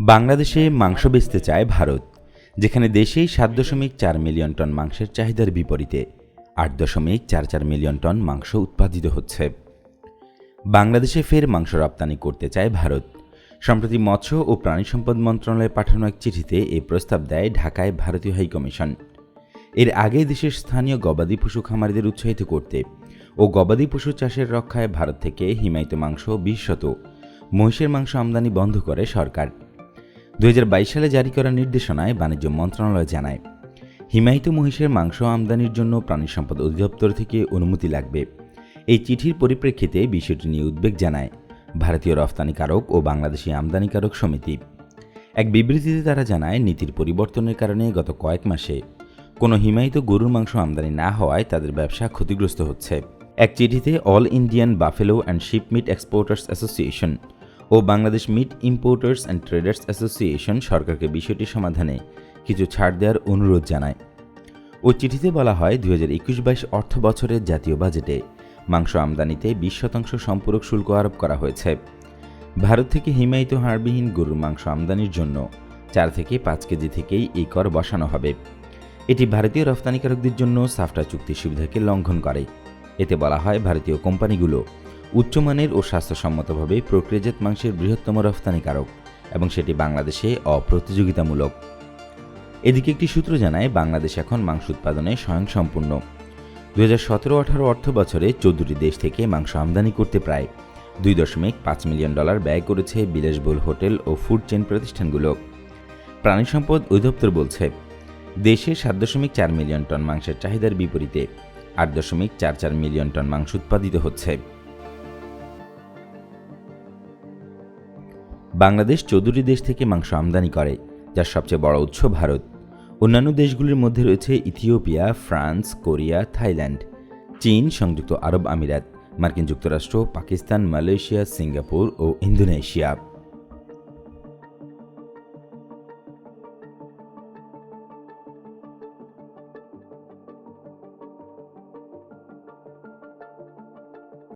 বাংলাদেশে মাংস বেচতে চায় ভারত, যেখানে দেশেই সাত দশমিক চার মিলিয়ন টন মাংসের চাহিদার বিপরীতে আট দশমিক চার চার মিলিয়ন টন মাংস উৎপাদিত হচ্ছে। বাংলাদেশে ফের মাংস রপ্তানি করতে চায় ভারত। সম্প্রতি মৎস্য ও প্রাণী সম্পদ মন্ত্রণালয়ে পাঠানো এক চিঠিতে এই প্রস্তাব দেয় ঢাকায় ভারতীয় হাইকমিশন। এর আগে দেশের স্থানীয় গবাদি পশু খামারিদের উৎসাহিত করতে ও গবাদি পশু চাষের রক্ষায় ভারত থেকে হিমায়িত মাংস বিশ শত মহিষের মাংস আমদানি বন্ধ করে সরকার। দু হাজার বাইশ সালে জারি করা নির্দেশনায় বাণিজ্য মন্ত্রণালয় জানায়, হিমায়িত মহিষের মাংস আমদানির জন্য প্রাণী সম্পদ অধিদপ্তর থেকে অনুমতি লাগবে। এই চিঠির পরিপ্রেক্ষিতে বিষয়টি নিয়ে উদ্বেগ জানায় ভারতীয় রফতানিকারক ও বাংলাদেশি আমদানিকারক সমিতি। এক বিবৃতিতে তারা জানায়, নীতির পরিবর্তনের কারণে গত কয়েক মাসে কোনো হিমায়িত গরুর মাংস আমদানি না হওয়ায় তাদের ব্যবসা ক্ষতিগ্রস্ত হচ্ছে। এক চিঠিতে all Indian buffalo and sheep meat exporters association O Bangladesh meat importers and traders association সরকারকে বিষয়টি সমাধানে কিছু ছাড় দেওয়ার অনুরোধ জানায়। ও চিঠিতে বলা হয় দুই হাজার একুশ বাইশ অর্থ বছরের জাতীয় বাজেটে মাংস আমদানিতে বিশ শতাংশ সম্পূরক শুল্ক আরোপ করা হয়েছে। ভারত থেকে হিমায়িত হাড়বিহীন গরুর মাংস আমদানির জন্য চার থেকে পাঁচ কেজি থেকেই এই কর বসানো হবে। এটি ভারতীয় রফতানিকারকদের জন্য সাফটা চুক্তির সুবিধাকে লঙ্ঘন করে। এতে বলা হয়, ভারতীয় কোম্পানিগুলো উচ্চমানের ও স্বাস্থ্যসম্মতভাবে প্রক্রিয়াজাত মাংসের বৃহত্তম রফতানিকারক এবং সেটি বাংলাদেশে অপ্রতিযোগিতামূলক। এদিকে একটি সূত্র জানায়, বাংলাদেশ এখন মাংস উৎপাদনে স্বয়ংসম্পূর্ণ। দু হাজার সতেরো আঠারো অর্থ বছরে চৌদ্দটি দেশ থেকে মাংস আমদানি করতে প্রায় দুই দশমিক পাঁচ মিলিয়ন ডলার ব্যয় করেছে বিলাসবহুল হোটেল ও ফুড চেন প্রতিষ্ঠানগুলো। প্রাণী সম্পদ অধিদপ্তর বলছে, দেশে সাত দশমিক চার মিলিয়ন টন মাংসের চাহিদার বিপরীতে আট দশমিক চার চার মিলিয়ন টন মাংস উৎপাদিত হচ্ছে। বাংলাদেশ চৌধুরী দেশ থেকে মাংস আমদানি করে, যার সবচেয়ে বড় উৎস ভারত। অন্যান্য দেশগুলির মধ্যে রয়েছে ইথিওপিয়া, ফ্রান্স, কোরিয়া, থাইল্যান্ড, চীন, সংযুক্ত আরব আমিরাত, মার্কিন যুক্তরাষ্ট্র, পাকিস্তান, মালয়েশিয়া, সিঙ্গাপুর ও ইন্দোনেশিয়া।